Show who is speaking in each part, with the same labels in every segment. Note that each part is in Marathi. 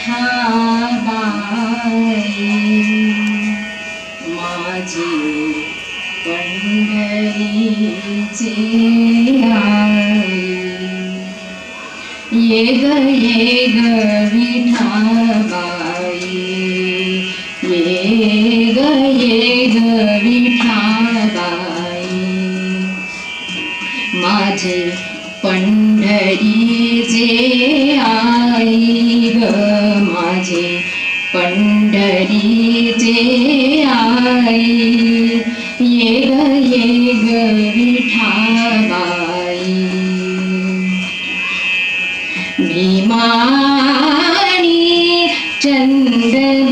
Speaker 1: विठाबाई माझी पंढरीची आई. ये ग ये ग विठाबाई. ये ग ये ग विठाबाई. माझे पंढरीचे पंढरीचे आई ये ग ये ग विठाबाई। भीमानी चंद्रभागा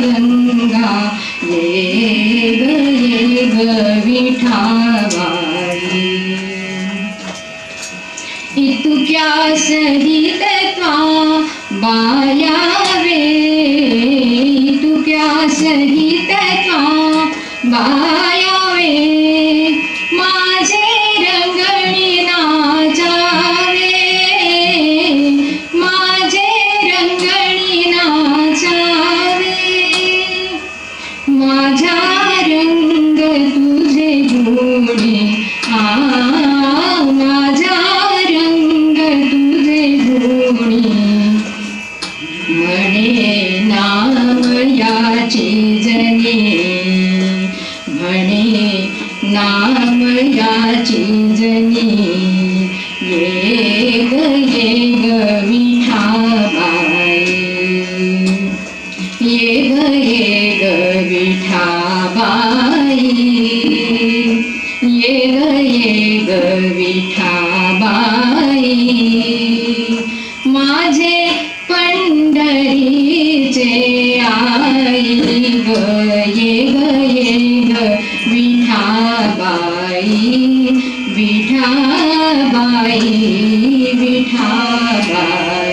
Speaker 1: गंगा ये ग ये क्या विठाबाई इतक्या सहित त्वा बायावे इतक्या सहित त्वा बायावे? रे माझा रंग तुझे गोडी आ माझा रंग तुझे गोडी म्हणे नाम याची जनी. म्हणे नाम याची जनी. ये ग विठाबाई ये ये ग विठाबाई माझे पंढरीचे आई ग ये ग ये ग विठाबाई विठाबाई विठाबाई